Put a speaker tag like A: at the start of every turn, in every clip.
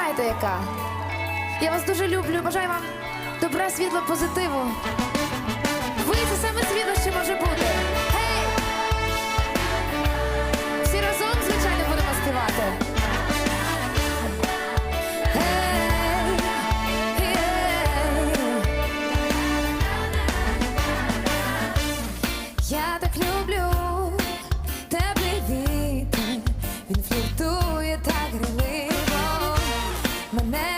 A: знаєте яка. Я вас дуже люблю, бажаю вам добра світла, позитиву. Ви це саме світло, що може бути. my name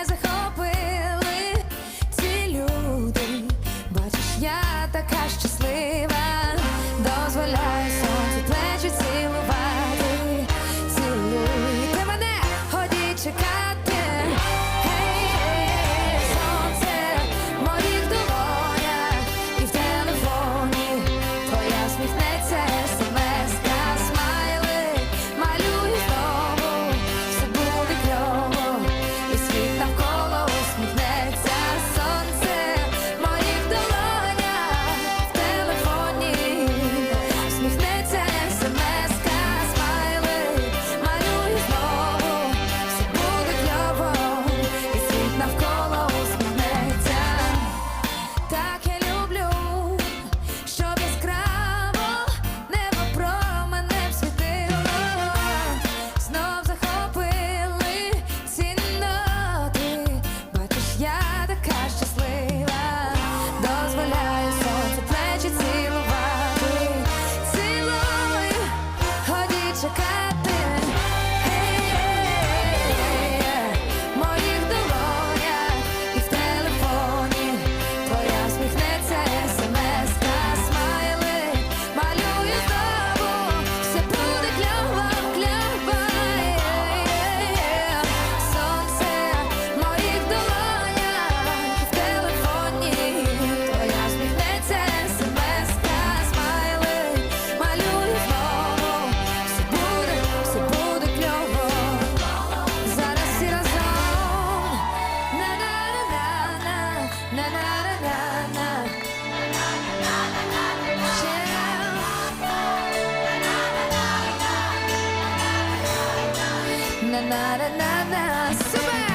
A: na na na na.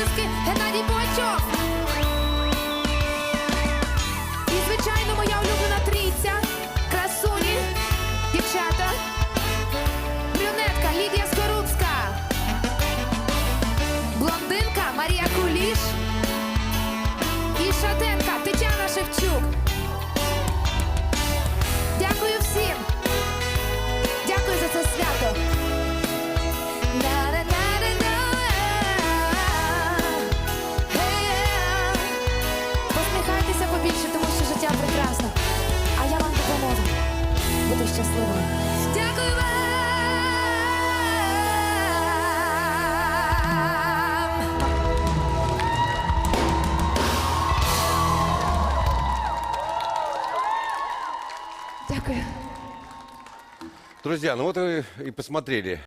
A: оплески Геннадій Бочок. І, звичайно, моя улюблена трійця, красуні, дівчата, брюнетка Лідія Скорубська, блондинка Марія Куліш і шатен. Бути щасливими. Дякую вам! Дякую.
B: Друзья, ну вот вы и посмотрели